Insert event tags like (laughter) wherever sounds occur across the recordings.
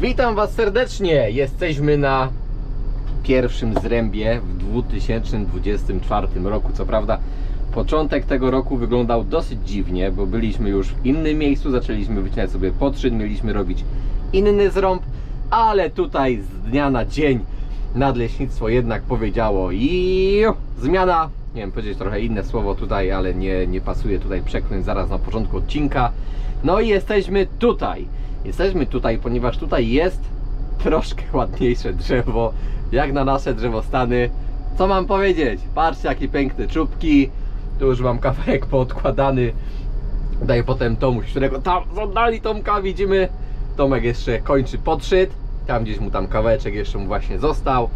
Witam Was serdecznie. Jesteśmy na pierwszym zrębie w 2024 roku. Co prawda, początek tego roku wyglądał dosyć dziwnie, bo byliśmy już w innym miejscu, zaczęliśmy wycinać sobie podszyn, mieliśmy robić inny zrąb, ale tutaj z dnia na dzień nadleśnictwo jednak powiedziało i zmiana. Nie wiem, powiedzieć trochę inne słowo tutaj, ale nie, nie pasuje tutaj przekląć zaraz na początku odcinka. No i jesteśmy tutaj. Jesteśmy tutaj, ponieważ tutaj jest troszkę ładniejsze drzewo, jak na nasze drzewostany. Co mam powiedzieć? Patrzcie, jakie piękne czubki. Tu już mam kawałek poodkładany. Daję potem Tomuś, którego tam zadali Tomka, widzimy. Tomek jeszcze kończy podszyt. Tam gdzieś mu tam kawałeczek jeszcze mu właśnie został.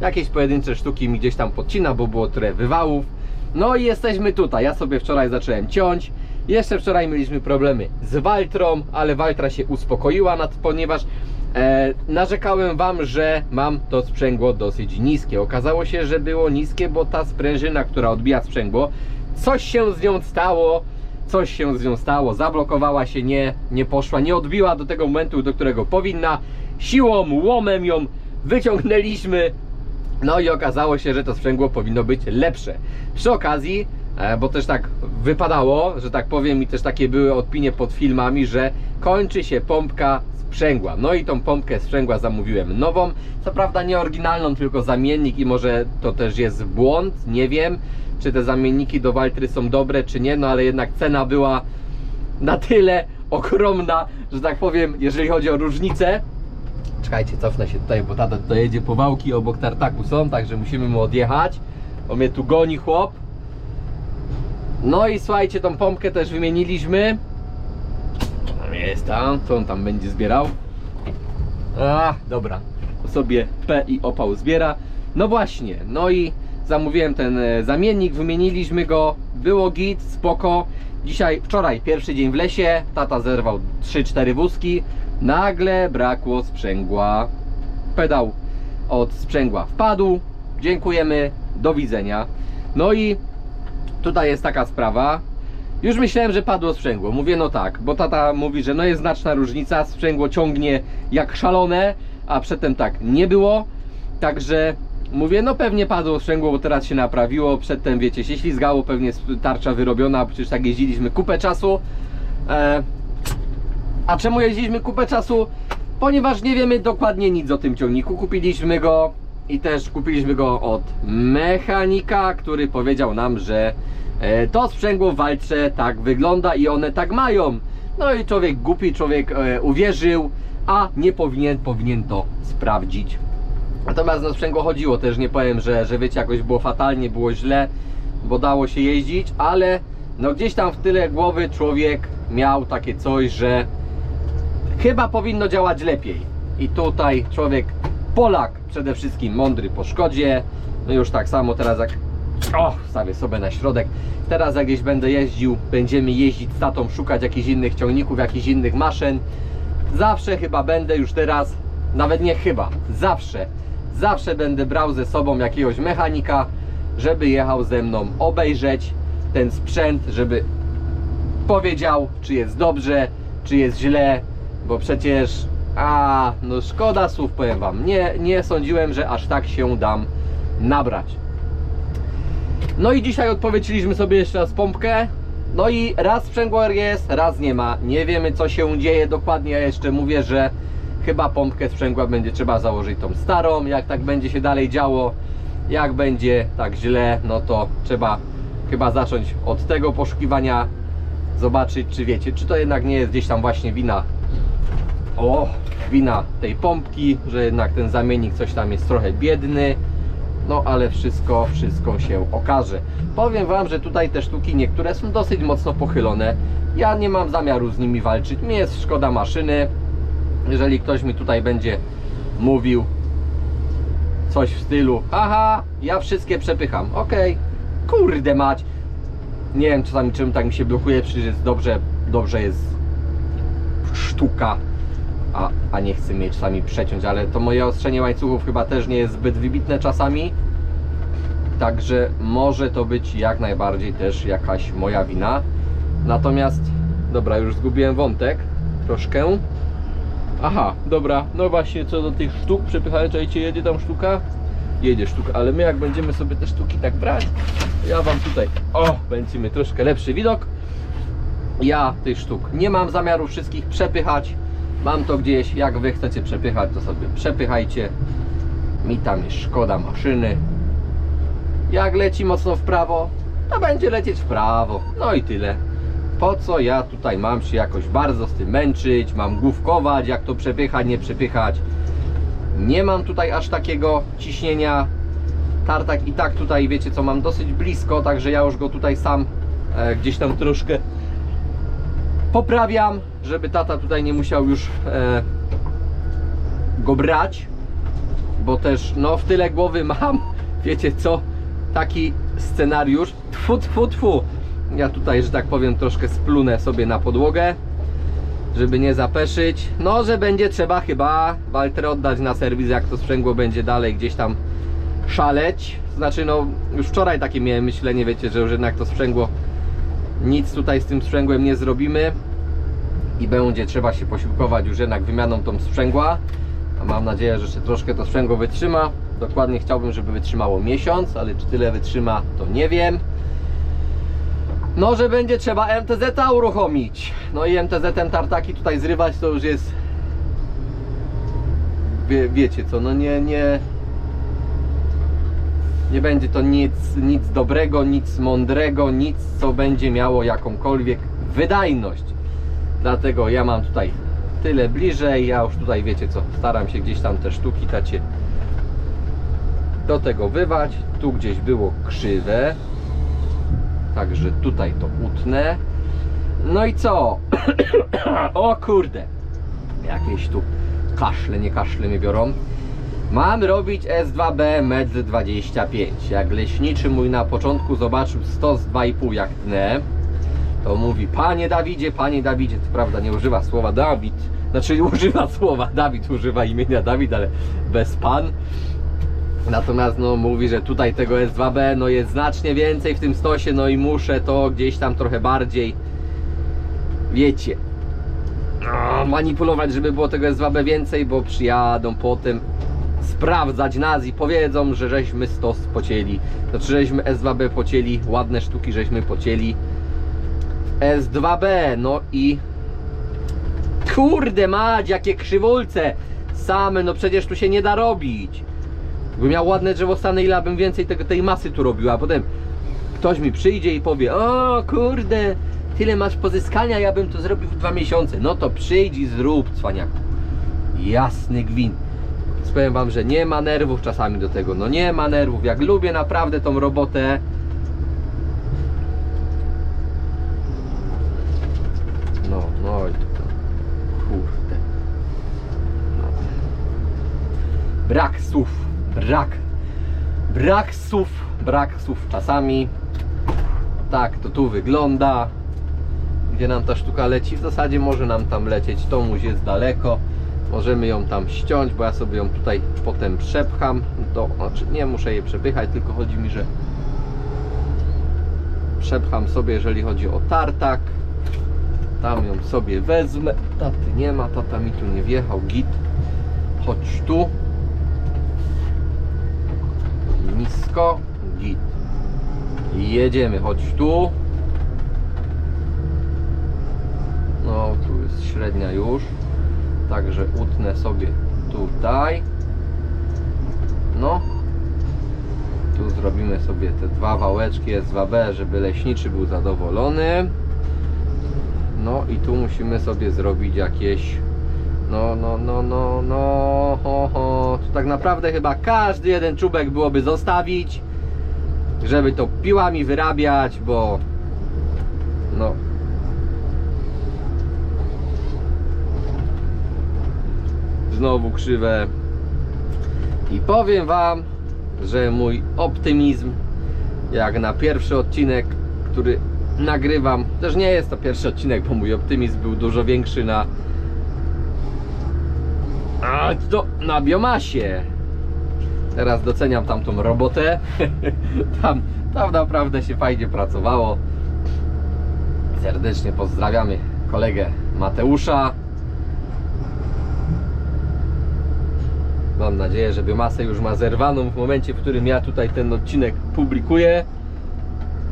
Jakieś pojedyncze sztuki mi gdzieś tam podcina, bo było tyle wywałów. No i jesteśmy tutaj. Ja sobie wczoraj zacząłem ciąć. Jeszcze wczoraj mieliśmy problemy z Waltrą, ale Waltra się uspokoiła, nad, ponieważ e, narzekałem Wam, że mam to sprzęgło dosyć niskie. Okazało się, że było niskie, bo ta sprężyna, która odbija sprzęgło, coś się z nią stało, coś się z nią stało, zablokowała się, nie, nie poszła, nie odbiła do tego momentu, do którego powinna. Siłą, łomem ją wyciągnęliśmy, no i okazało się, że to sprzęgło powinno być lepsze. Przy okazji, bo też tak wypadało, że tak powiem, i też takie były opinie pod filmami, że kończy się pompka sprzęgła. No i tą pompkę sprzęgła zamówiłem nową. Co prawda nie oryginalną, tylko zamiennik i może to też jest błąd, nie wiem, czy te zamienniki do Waltry są dobre, czy nie, no ale jednak cena była na tyle ogromna, że tak powiem, jeżeli chodzi o różnicę, Czekajcie, cofnę się tutaj, bo tata dojedzie po wałki obok tartaku są, także musimy mu odjechać. On mnie tu goni chłop. No i słuchajcie, tą pompkę też wymieniliśmy. Tam jest tam, co on tam będzie zbierał? A, dobra. Sobie P i opał zbiera. No właśnie, no i zamówiłem ten e, zamiennik, wymieniliśmy go, było git, spoko. Dzisiaj, wczoraj, pierwszy dzień w lesie, tata zerwał 3-4 wózki. Nagle brakło sprzęgła. Pedał od sprzęgła wpadł. Dziękujemy, do widzenia. No i tutaj jest taka sprawa. Już myślałem, że padło sprzęgło. Mówię, no tak, bo tata mówi, że no jest znaczna różnica. Sprzęgło ciągnie jak szalone, a przedtem tak nie było. Także mówię, no pewnie padło sprzęgło, bo teraz się naprawiło. Przedtem, wiecie, się ślizgało, pewnie tarcza wyrobiona, przecież tak jeździliśmy kupę czasu. E, a czemu jeździliśmy kupę czasu? Ponieważ nie wiemy dokładnie nic o tym ciągniku. Kupiliśmy go i też kupiliśmy go od mechanika, który powiedział nam, że e, to sprzęgło w walce tak wygląda i one tak mają. No i człowiek głupi, człowiek e, uwierzył, a nie powinien, powinien to sprawdzić. Natomiast na sprzęgło chodziło, też nie powiem, że, że wiecie, jakoś było fatalnie, było źle, bo dało się jeździć, ale no gdzieś tam w tyle głowy człowiek miał takie coś, że chyba powinno działać lepiej. I tutaj człowiek, Polak przede wszystkim, mądry po szkodzie. No już tak samo teraz jak. O, stawię sobie na środek. Teraz jak gdzieś będę jeździł, będziemy jeździć z tatą, szukać jakichś innych ciągników, jakichś innych maszyn. Zawsze chyba będę już teraz, nawet nie chyba, zawsze, zawsze będę brał ze sobą jakiegoś mechanika, żeby jechał ze mną obejrzeć ten sprzęt, żeby powiedział, czy jest dobrze, czy jest źle, bo przecież, a, no szkoda słów, powiem Wam, nie, nie sądziłem, że aż tak się dam nabrać. No i dzisiaj odpowiedzieliśmy sobie jeszcze raz pompkę, no i raz sprzęgło jest, raz nie ma, nie wiemy co się dzieje dokładnie, ja jeszcze mówię, że chyba pompkę sprzęgła będzie trzeba założyć tą starą, jak tak będzie się dalej działo, jak będzie tak źle, no to trzeba chyba zacząć od tego poszukiwania, zobaczyć czy wiecie, czy to jednak nie jest gdzieś tam właśnie wina o, wina tej pompki, że jednak ten zamiennik coś tam jest trochę biedny. No ale wszystko, wszystko się okaże. Powiem Wam, że tutaj te sztuki niektóre są dosyć mocno pochylone. Ja nie mam zamiaru z nimi walczyć. Mi jest szkoda maszyny. Jeżeli ktoś mi tutaj będzie mówił coś w stylu Aha, ja wszystkie przepycham. Okej, kurde mać. Nie wiem czasami czym tak mi się blokuje, przecież jest dobrze, dobrze jest sztuka a, a nie chcę mnie czasami przeciąć, ale to moje ostrzenie łańcuchów chyba też nie jest zbyt wybitne czasami. Także może to być jak najbardziej też jakaś moja wina. Natomiast, dobra, już zgubiłem wątek troszkę. Aha, dobra, no właśnie co do tych sztuk przepychania, czekajcie, jedzie tam sztuka? Jedzie sztuka, ale my jak będziemy sobie te sztuki tak brać, ja wam tutaj, o, będziemy troszkę lepszy widok. Ja tych sztuk nie mam zamiaru wszystkich przepychać. Mam to gdzieś, jak wy chcecie przepychać, to sobie przepychajcie. Mi tam jest szkoda maszyny. Jak leci mocno w prawo, to będzie lecieć w prawo. No i tyle. Po co ja tutaj mam się jakoś bardzo z tym męczyć, mam główkować, jak to przepychać, nie przepychać. Nie mam tutaj aż takiego ciśnienia. Tartak i tak tutaj, wiecie co, mam dosyć blisko, także ja już go tutaj sam e, gdzieś tam troszkę poprawiam, żeby tata tutaj nie musiał już e, go brać, bo też no w tyle głowy mam, (laughs) wiecie co, taki scenariusz, tfu tfu tfu, ja tutaj, że tak powiem, troszkę splunę sobie na podłogę, żeby nie zapeszyć, no, że będzie trzeba chyba Walter oddać na serwis, jak to sprzęgło będzie dalej gdzieś tam szaleć, znaczy no, już wczoraj takie miałem myślenie, wiecie, że już jednak to sprzęgło nic tutaj z tym sprzęgłem nie zrobimy i będzie trzeba się posiłkować już jednak wymianą tą sprzęgła. A mam nadzieję, że jeszcze troszkę to sprzęgło wytrzyma. Dokładnie chciałbym, żeby wytrzymało miesiąc ale czy tyle wytrzyma, to nie wiem. No, że będzie trzeba MTZ-a uruchomić. No i MTZ-em tartaki tutaj zrywać to już jest Wie, wiecie co, no nie, nie nie będzie to nic, nic dobrego, nic mądrego, nic co będzie miało jakąkolwiek wydajność. Dlatego ja mam tutaj tyle bliżej. Ja już tutaj wiecie co, staram się gdzieś tam te sztuki tacie do tego wywać. Tu gdzieś było krzywe. Także tutaj to utnę. No i co? (coughs) o kurde. Jakieś tu kaszle, nie kaszle mnie biorą. Mam robić S2B Med 25. Jak leśniczy mój na początku zobaczył 100 z 2,5 jak tnę, to mówi Panie Dawidzie, Panie Dawidzie, to prawda nie używa słowa Dawid, znaczy używa (laughs) słowa Dawid, używa imienia Dawid, ale bez Pan. Natomiast no mówi, że tutaj tego S2B no jest znacznie więcej w tym stosie, no i muszę to gdzieś tam trochę bardziej, wiecie, manipulować, żeby było tego S2B więcej, bo przyjadą potem sprawdzać nas i powiedzą, że żeśmy stos pocięli. Znaczy, żeśmy S2B pocięli, ładne sztuki żeśmy pocięli. S2B, no i kurde mać, jakie krzywulce same, no przecież tu się nie da robić. Gdybym miał ładne drzewo stany, ile bym więcej tego, tej masy tu robił, a potem ktoś mi przyjdzie i powie, o kurde, tyle masz pozyskania, ja bym to zrobił w dwa miesiące. No to przyjdź i zrób, cwaniaku. Jasny. Więc powiem wam, że nie ma nerwów czasami do tego. No nie ma nerwów. Jak lubię naprawdę tą robotę. No, no i to. Kurde. No. Brak słów. Brak. Brak słów. Brak słów czasami. Tak to tu wygląda. Gdzie nam ta sztuka leci? W zasadzie może nam tam lecieć. Tomuś jest daleko możemy ją tam ściąć, bo ja sobie ją tutaj potem przepcham do, znaczy nie muszę jej przepychać, tylko chodzi mi, że przepcham sobie, jeżeli chodzi o tartak tam ją sobie wezmę taty nie ma, tata mi tu nie wjechał git, chodź tu nisko, git jedziemy, chodź tu no tu jest średnia już Także utnę sobie tutaj. No. Tu zrobimy sobie te dwa wałeczki S2B, żeby leśniczy był zadowolony. No i tu musimy sobie zrobić jakieś no, no, no, no, no, ho, ho. Tu tak naprawdę chyba każdy jeden czubek byłoby zostawić, żeby to piłami wyrabiać, bo no, znowu krzywe i powiem wam, że mój optymizm jak na pierwszy odcinek, który nagrywam, też nie jest to pierwszy odcinek, bo mój optymizm był dużo większy na a to na biomasie teraz doceniam tamtą robotę (laughs) tam, tam naprawdę się fajnie pracowało serdecznie pozdrawiamy kolegę Mateusza Mam nadzieję, że biomasę już ma zerwaną w momencie, w którym ja tutaj ten odcinek publikuję.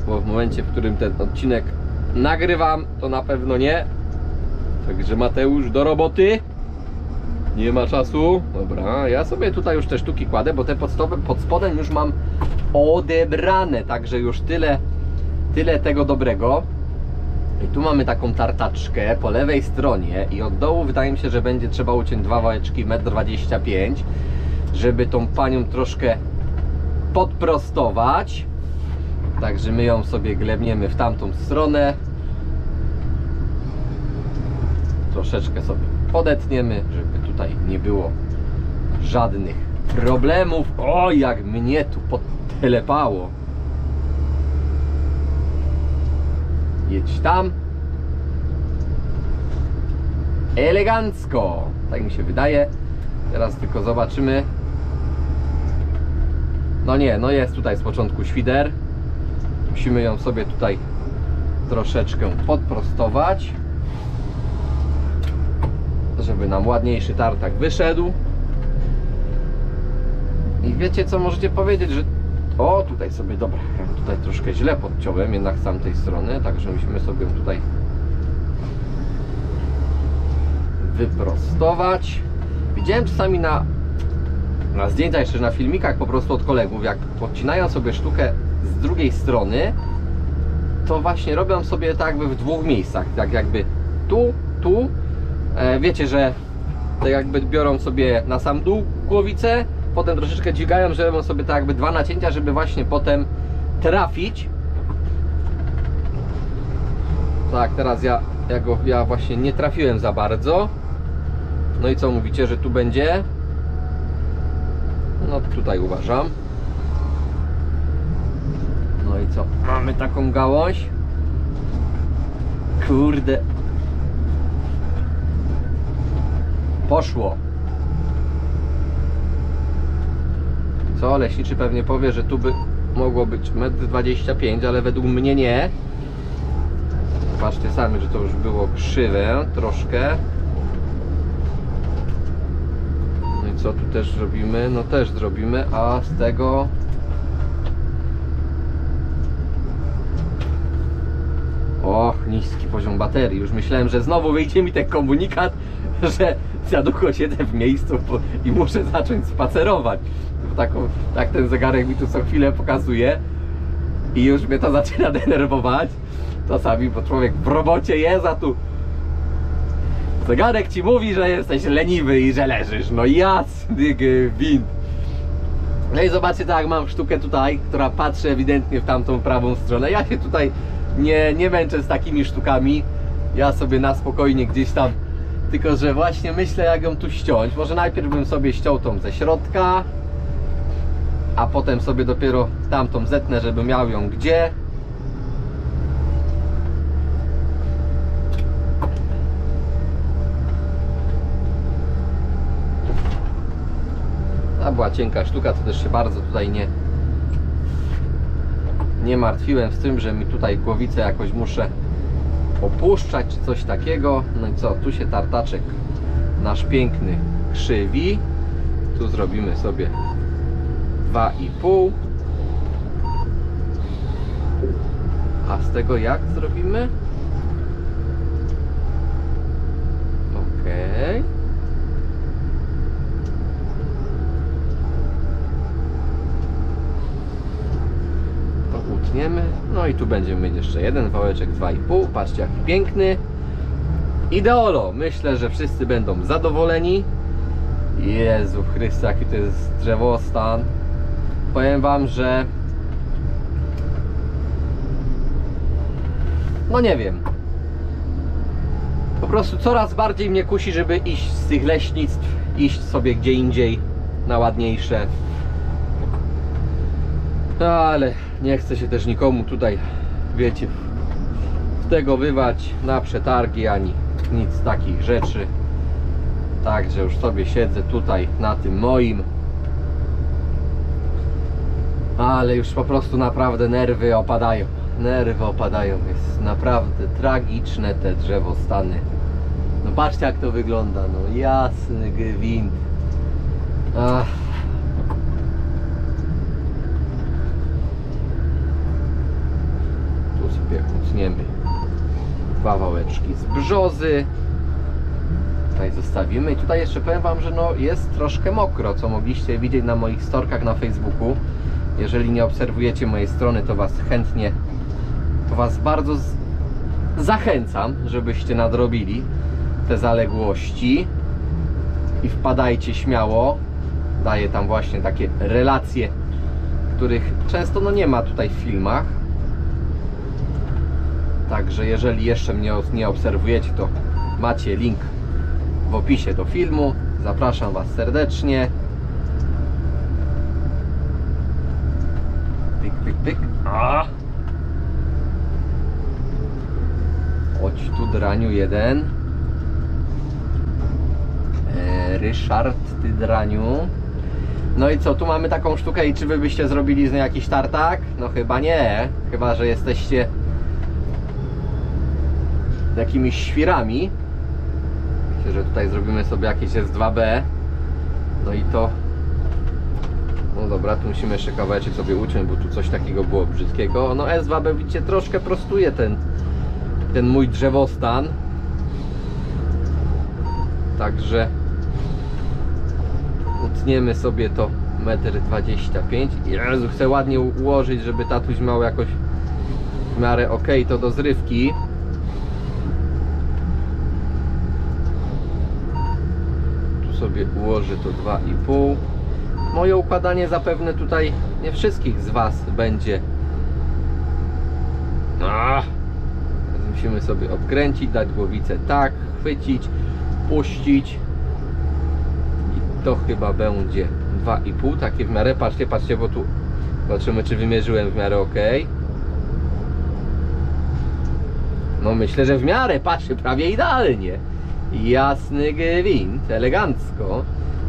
Bo w momencie, w którym ten odcinek nagrywam, to na pewno nie. Także Mateusz do roboty. Nie ma czasu. Dobra, ja sobie tutaj już te sztuki kładę, bo te podstawy pod spodem już mam odebrane. Także już tyle, tyle tego dobrego. I tu mamy taką tartaczkę po lewej stronie i od dołu wydaje mi się, że będzie trzeba uciąć dwa wałeczki 1,25 m, żeby tą panią troszkę podprostować. Także my ją sobie glebniemy w tamtą stronę. Troszeczkę sobie podetniemy, żeby tutaj nie było żadnych problemów. O, jak mnie tu podtelepało. Jedź tam. Elegancko. Tak mi się wydaje. Teraz tylko zobaczymy. No nie, no jest tutaj z początku świder. Musimy ją sobie tutaj troszeczkę podprostować. Żeby nam ładniejszy tartak wyszedł. I wiecie co możecie powiedzieć, że o, tutaj sobie, dobra, ja tutaj troszkę źle podciąłem jednak z tamtej strony, także musimy sobie tutaj wyprostować. Widziałem czasami na, na zdjęciach, jeszcze na filmikach po prostu od kolegów, jak podcinają sobie sztukę z drugiej strony, to właśnie robią sobie tak jakby w dwóch miejscach, tak jakby tu, tu, wiecie, że tak jakby biorą sobie na sam dół głowicę, potem troszeczkę dźwigają, że robią sobie tak jakby dwa nacięcia, żeby właśnie potem trafić. Tak, teraz ja, ja, go, ja właśnie nie trafiłem za bardzo. No i co mówicie, że tu będzie? No tutaj uważam. No i co? Mamy taką gałąź. Kurde. Poszło. Co? Leśniczy pewnie powie, że tu by mogło być 1,25 m, ale według mnie nie. Patrzcie sami, że to już było krzywe troszkę. No i co tu też zrobimy? No też zrobimy, a z tego... baterii. Już myślałem, że znowu wyjdzie mi ten komunikat, że za długo siedzę w miejscu i muszę zacząć spacerować. Tak ten zegarek mi tu co chwilę pokazuje i już mnie to (laughs) zaczyna denerwować. Czasami, bo człowiek w robocie jest, a tu zegarek ci mówi, że jesteś leniwy i że leżysz. No jasny gwint. No i zobaczcie, tak mam sztukę tutaj, która patrzy ewidentnie w tamtą prawą stronę. Ja się tutaj nie, nie męczę z takimi sztukami. Ja sobie na spokojnie gdzieś tam. Tylko, że właśnie myślę, jak ją tu ściąć. Może najpierw bym sobie ściął tą ze środka, a potem sobie dopiero tamtą zetnę, żeby miał ją gdzie. A była cienka sztuka, to też się bardzo tutaj nie nie martwiłem z tym, że mi tutaj głowicę jakoś muszę opuszczać czy coś takiego. No i co, tu się tartaczek nasz piękny krzywi. Tu zrobimy sobie 2,5 A z tego jak zrobimy? Okej. To utniemy. No i tu będziemy mieć jeszcze jeden wałeczek 2,5. Patrzcie jaki piękny. Ideolo. Myślę, że wszyscy będą zadowoleni. Jezu Chryste, jaki to jest drzewostan. Powiem Wam, że no nie wiem. Po prostu coraz bardziej mnie kusi, żeby iść z tych leśnictw, iść sobie gdzie indziej na ładniejsze. No ale nie chcę się też nikomu tutaj, wiecie, wtegowywać na przetargi ani nic takich rzeczy. Także już sobie siedzę tutaj na tym moim. Ale już po prostu naprawdę nerwy opadają. Nerwy opadają. Jest naprawdę tragiczne te drzewostany. No patrzcie jak to wygląda. No jasny gwint. Ach. Tu utniemy dwa wałeczki z brzozy. Tutaj zostawimy. I tutaj jeszcze powiem Wam, że no jest troszkę mokro, co mogliście widzieć na moich storkach na Facebooku. Jeżeli nie obserwujecie mojej strony, to Was chętnie, to Was bardzo zachęcam, żebyście nadrobili te zaległości i wpadajcie śmiało. Daję tam właśnie takie relacje, których często no nie ma tutaj w filmach. Także jeżeli jeszcze mnie nie obserwujecie, to macie link w opisie do filmu. Zapraszam Was serdecznie. Pyk, pyk, pyk. A! Chodź tu, draniu jeden. E, Ryszard, ty draniu. No i co, tu mamy taką sztukę i czy wy byście zrobili z niej jakiś tartak? No chyba nie. Chyba, że jesteście jakimiś świrami. Myślę, że tutaj zrobimy sobie jakieś S2B. No i to... No dobra, tu musimy jeszcze kawałeczek sobie uciąć, bo tu coś takiego było brzydkiego. No S2B widzicie, troszkę prostuje ten, ten mój drzewostan. Także utniemy sobie to 1,25 m. Jezu, chcę ładnie ułożyć, żeby tatuś miał jakoś w miarę ok to do zrywki. Tu sobie ułożę to 2,5 Moje układanie zapewne tutaj nie wszystkich z Was będzie! Teraz Musimy sobie odkręcić, dać głowicę tak, chwycić, puścić. I to chyba będzie 2,5 takie w miarę, patrzcie, patrzcie, bo tu zobaczymy czy wymierzyłem w miarę ok. No myślę, że w miarę, patrzcie, prawie idealnie jasny gwint, elegancko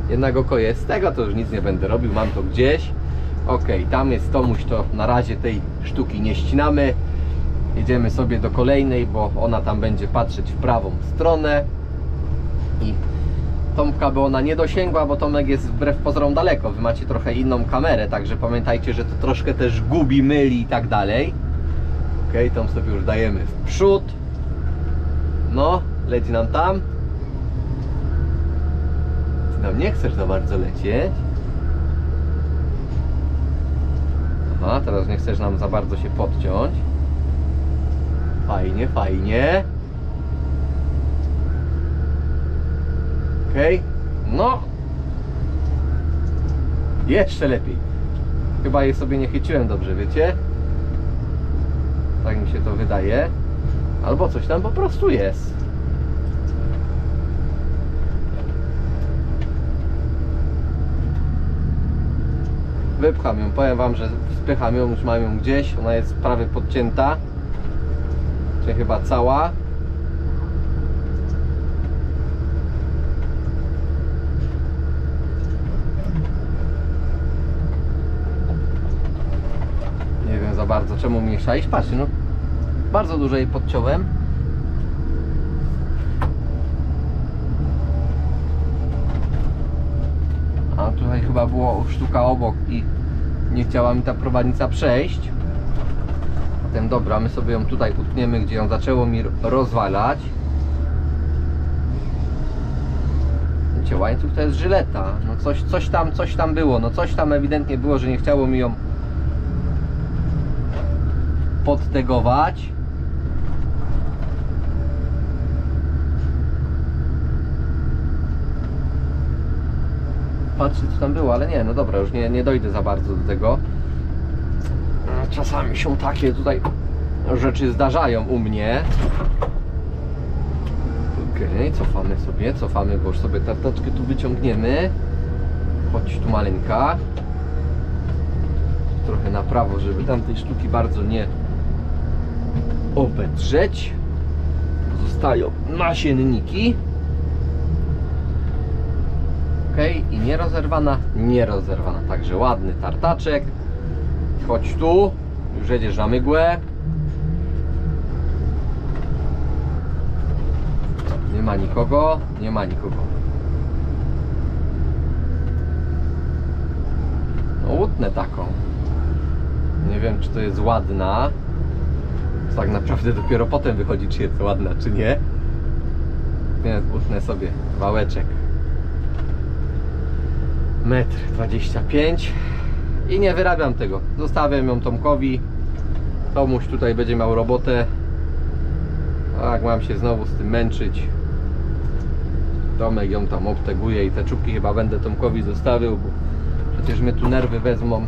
jednak oko jest, tego to już nic nie będę robił, mam to gdzieś ok, tam jest Tomuś, to na razie tej sztuki nie ścinamy jedziemy sobie do kolejnej, bo ona tam będzie patrzeć w prawą stronę i Tomka by ona nie dosięgła, bo Tomek jest wbrew pozorom daleko. Wy macie trochę inną kamerę, także pamiętajcie, że to troszkę też gubi, myli i tak dalej. Ok, Tom sobie już dajemy w przód. No, leci nam tam. Ty nie chcesz za bardzo lecieć. Aha, teraz nie chcesz nam za bardzo się podciąć. Fajnie, fajnie. Okej, no. Jeszcze lepiej. Chyba je sobie nie chyciłem dobrze, wiecie? Tak mi się to wydaje. Albo coś tam po prostu jest. Wypcham ją, powiem wam, że spycham ją, już mam ją gdzieś, ona jest prawie podcięta. Czy chyba cała. Nie wiem za bardzo czemu mniejsza iść. Patrzcie, no bardzo dużo jej podciąłem. A tutaj chyba było sztuka obok i nie chciała mi ta prowadnica przejść. Zatem dobra, my sobie ją tutaj utkniemy, gdzie ją zaczęło mi rozwalać. Widzicie, łańcuch to jest żyleta. No coś, coś tam, coś tam było. No coś tam ewidentnie było, że nie chciało mi ją podtegować. Patrzę co tam było, ale nie, no dobra, już nie, nie dojdę za bardzo do tego. Czasami się takie tutaj rzeczy zdarzają u mnie. Okej, cofamy sobie, cofamy, bo już sobie tartaczkę tu wyciągniemy. Chodź tu maleńka. Trochę na prawo, żeby tamtej sztuki bardzo nie obedrzeć. Zostają nasienniki. Ok, i nierozerwana, nierozerwana. Także ładny tartaczek. Chodź tu, już jedziesz na mygłę. Nie ma nikogo, nie ma nikogo. No, Łutnę taką. Nie wiem, czy to jest ładna. Tak naprawdę dopiero potem wychodzi, czy jest ładna, czy nie. Więc utnę sobie wałeczek. Metr 25 i nie wyrabiam tego. Zostawiam ją Tomkowi. Tomuś tutaj będzie miał robotę. A jak mam się znowu z tym męczyć. Tomek ją tam obteguje i te czubki chyba będę Tomkowi zostawił, bo przecież mnie tu nerwy wezmą.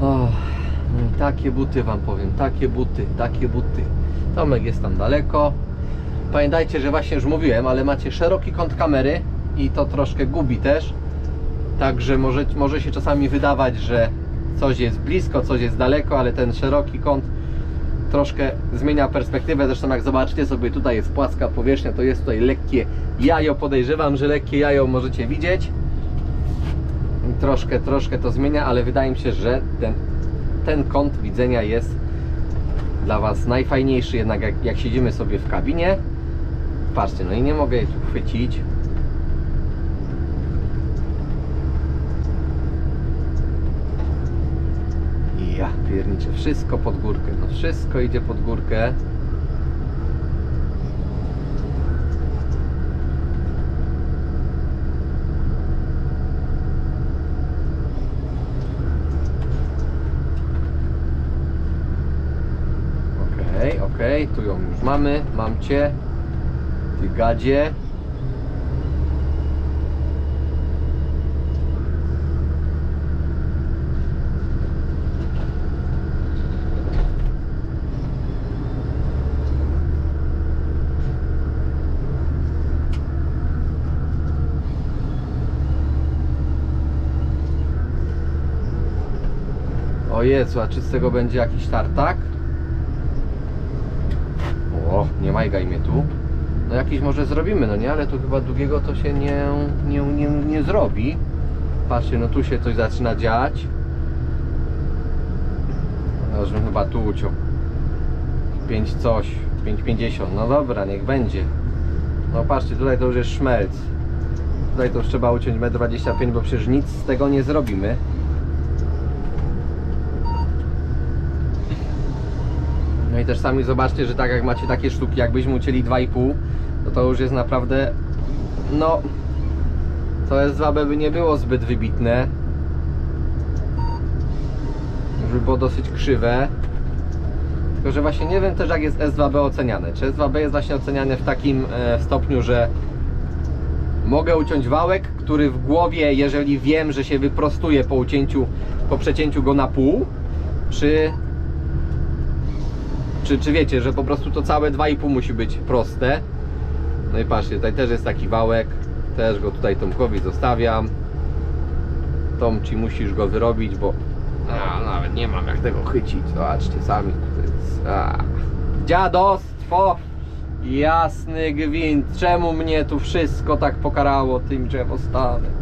No i takie buty wam powiem, takie buty, takie buty. Tomek jest tam daleko. Pamiętajcie, że właśnie już mówiłem, ale macie szeroki kąt kamery i to troszkę gubi też. Także może, może się czasami wydawać, że coś jest blisko, coś jest daleko, ale ten szeroki kąt troszkę zmienia perspektywę. Zresztą jak zobaczycie sobie tutaj jest płaska powierzchnia, to jest tutaj lekkie jajo. Podejrzewam, że lekkie jajo możecie widzieć. Troszkę, troszkę to zmienia, ale wydaje mi się, że ten, ten kąt widzenia jest dla Was najfajniejszy jednak jak, jak siedzimy sobie w kabinie. Patrzcie, no i nie mogę jej tu chwycić. Pierniczę, wszystko pod górkę, no wszystko idzie pod górkę. Okej, okej, tu ją już mamy, mam Cię, Ty gadzie. O Jezu, a czy z tego będzie jakiś tartak? O, nie majgaj mnie tu. No jakiś może zrobimy, no nie? Ale tu chyba długiego to się nie, nie, nie, nie zrobi. Patrzcie, no tu się coś zaczyna dziać. No, żebym chyba tu uciął. 5 coś, 5,50. No dobra, niech będzie. No patrzcie, tutaj to już jest szmelc. Tutaj to już trzeba uciąć 1,25 m, bo przecież nic z tego nie zrobimy. I też sami zobaczcie, że tak jak macie takie sztuki, jakbyśmy ucięli 2,5, to to już jest naprawdę, no, to S2B by nie było zbyt wybitne. Już by było dosyć krzywe. Tylko, że właśnie nie wiem też jak jest S2B oceniane. Czy S2B jest właśnie oceniane w takim e, stopniu, że mogę uciąć wałek, który w głowie, jeżeli wiem, że się wyprostuje po ucięciu, po przecięciu go na pół, czy czy, czy wiecie, że po prostu to całe 2,5 musi być proste. No i patrzcie, tutaj też jest taki wałek. Też go tutaj Tomkowi zostawiam. Tomci musisz go wyrobić, bo nawet nie mam jak tego chycić. Zobaczcie sami. A. Dziadostwo! Jasny gwint. Czemu mnie tu wszystko tak pokarało tym drzewostanem?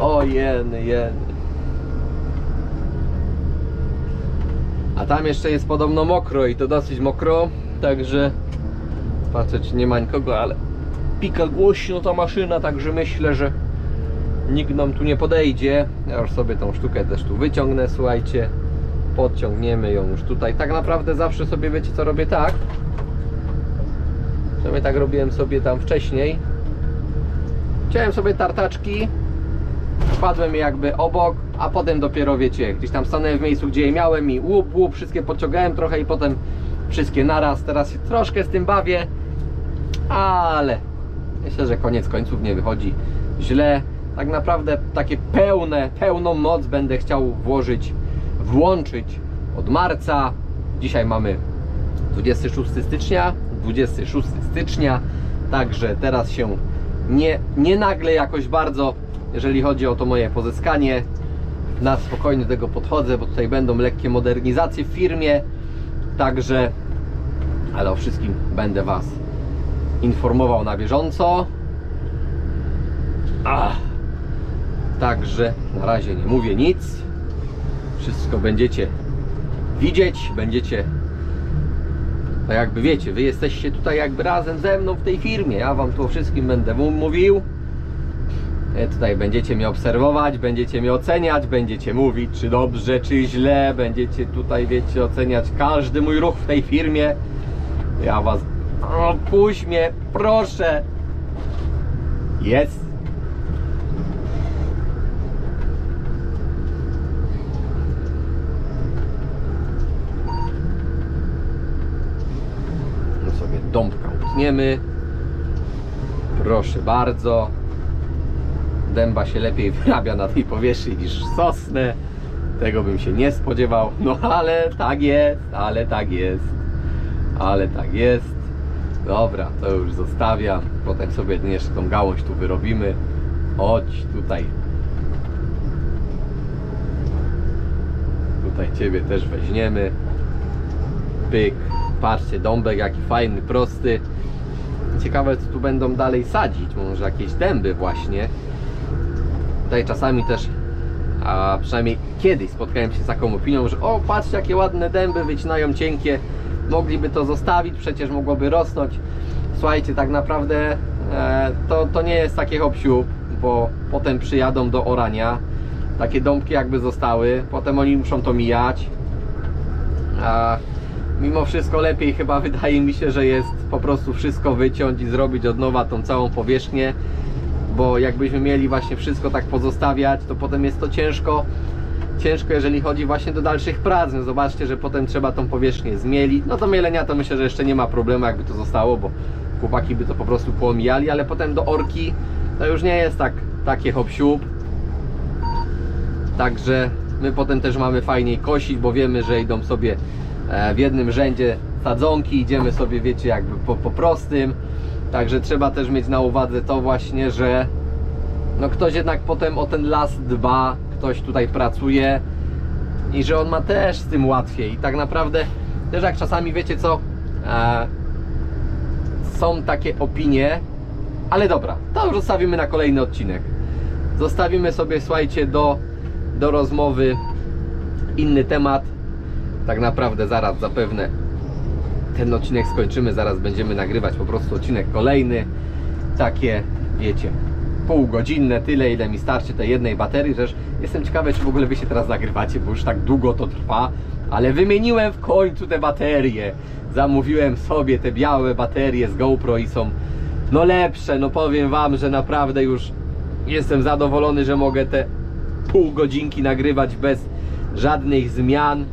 O jeny, jeny. A tam jeszcze jest podobno mokro i to dosyć mokro, także patrzę czy nie ma nikogo, ale pika głośno ta maszyna, także myślę, że nikt nam tu nie podejdzie. Ja już sobie tą sztukę też tu wyciągnę, słuchajcie. Podciągniemy ją już tutaj. Tak naprawdę zawsze sobie wiecie co robię tak. Przynajmniej tak robiłem sobie tam wcześniej. Chciałem sobie tartaczki, wpadłem jakby obok, a potem dopiero wiecie, gdzieś tam stanąłem w miejscu, gdzie je miałem i łup, łup, wszystkie podciągałem trochę i potem wszystkie naraz. Teraz się troszkę z tym bawię, ale myślę, że koniec końców nie wychodzi źle. Tak naprawdę takie pełne, pełną moc będę chciał włożyć, włączyć od marca. Dzisiaj mamy 26 stycznia, 26 stycznia, także teraz się nie, nie nagle jakoś bardzo, jeżeli chodzi o to moje pozyskanie. Na spokojnie do tego podchodzę, bo tutaj będą lekkie modernizacje w firmie, także, ale o wszystkim będę Was informował na bieżąco. Ach. Także na razie nie mówię nic. Wszystko będziecie widzieć, będziecie tak jakby wiecie, wy jesteście tutaj jakby razem ze mną w tej firmie. Ja wam tu o wszystkim będę mówił. E, Tutaj będziecie mnie obserwować, będziecie mnie oceniać, będziecie mówić, czy dobrze, czy źle. Będziecie tutaj, wiecie, oceniać każdy mój ruch w tej firmie. Ja was. O, puść mnie, proszę. Jest. No sobie dąbka utniemy. Proszę bardzo. Dęba się lepiej wyrabia na tej powierzchni niż sosnę. Tego bym się nie spodziewał. No ale tak jest, ale tak jest. Ale tak jest. Dobra, to już zostawiam. Potem sobie jeszcze tą gałąź tu wyrobimy. Chodź tutaj. Tutaj ciebie też weźmiemy. Pyk. Patrzcie, dąbek jaki fajny, prosty. Ciekawe co tu będą dalej sadzić. Może jakieś dęby właśnie. Tutaj czasami też, a przynajmniej kiedyś spotkałem się z taką opinią, że o patrzcie jakie ładne dęby wycinają cienkie. Mogliby to zostawić, przecież mogłoby rosnąć. Słuchajcie, tak naprawdę e, to, to nie jest takie hop bo potem przyjadą do orania. Takie dąbki jakby zostały, potem oni muszą to mijać. A mimo wszystko lepiej chyba wydaje mi się, że jest po prostu wszystko wyciąć i zrobić od nowa tą całą powierzchnię, bo jakbyśmy mieli właśnie wszystko tak pozostawiać, to potem jest to ciężko. Ciężko, jeżeli chodzi właśnie do dalszych prac. No zobaczcie, że potem trzeba tą powierzchnię zmielić. No do mielenia to myślę, że jeszcze nie ma problemu, jakby to zostało, bo chłopaki by to po prostu poomijali, ale potem do orki to już nie jest tak takie hop Także my potem też mamy fajniej kosić, bo wiemy, że idą sobie e, w jednym rzędzie sadzonki, idziemy sobie, wiecie, jakby po, po prostym. Także trzeba też mieć na uwadze to właśnie, że no ktoś jednak potem o ten las dba, ktoś tutaj pracuje i że on ma też z tym łatwiej. I tak naprawdę też jak czasami wiecie co, e, są takie opinie, ale dobra, to już zostawimy na kolejny odcinek. Zostawimy sobie, słuchajcie, do, do rozmowy inny temat. Tak naprawdę zaraz zapewne ten odcinek skończymy, zaraz będziemy nagrywać po prostu odcinek kolejny. Takie, wiecie, półgodzinne, tyle ile mi starczy tej jednej baterii, że jestem ciekawy, czy w ogóle wy się teraz nagrywacie, bo już tak długo to trwa, ale wymieniłem w końcu te baterie. Zamówiłem sobie te białe baterie z GoPro i są no lepsze, no powiem wam, że naprawdę już jestem zadowolony, że mogę te pół godzinki nagrywać bez żadnych zmian.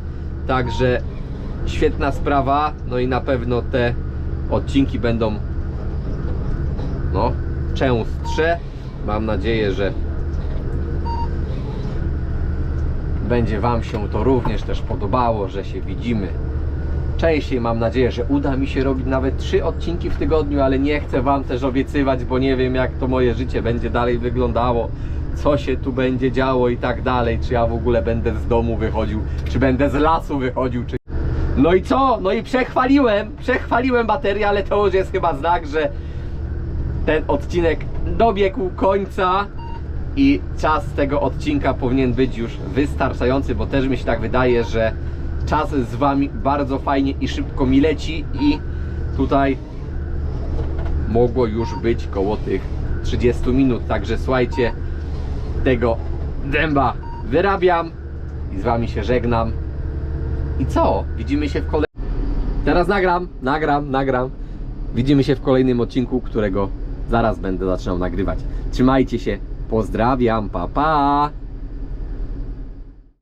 Także świetna sprawa. No i na pewno te odcinki będą no częstsze. Mam nadzieję, że będzie Wam się to również też podobało, że się widzimy częściej. Mam nadzieję, że uda mi się robić nawet trzy odcinki w tygodniu, ale nie chcę Wam też obiecywać, bo nie wiem jak to moje życie będzie dalej wyglądało, co się tu będzie działo i tak dalej, czy ja w ogóle będę z domu wychodził, czy będę z lasu wychodził, czy... No i co? No i przechwaliłem, przechwaliłem baterię, ale to już jest chyba znak, że ten odcinek dobiegł końca i czas tego odcinka powinien być już wystarczający, bo też mi się tak wydaje, że czas z Wami bardzo fajnie i szybko mi leci i tutaj mogło już być koło tych 30 minut, także słuchajcie, tego dęba wyrabiam i z Wami się żegnam. I co? Widzimy się w kolejnym... Teraz nagram, nagram, nagram. Widzimy się w kolejnym odcinku, którego zaraz będę zaczynał nagrywać. Trzymajcie się, pozdrawiam, pa pa!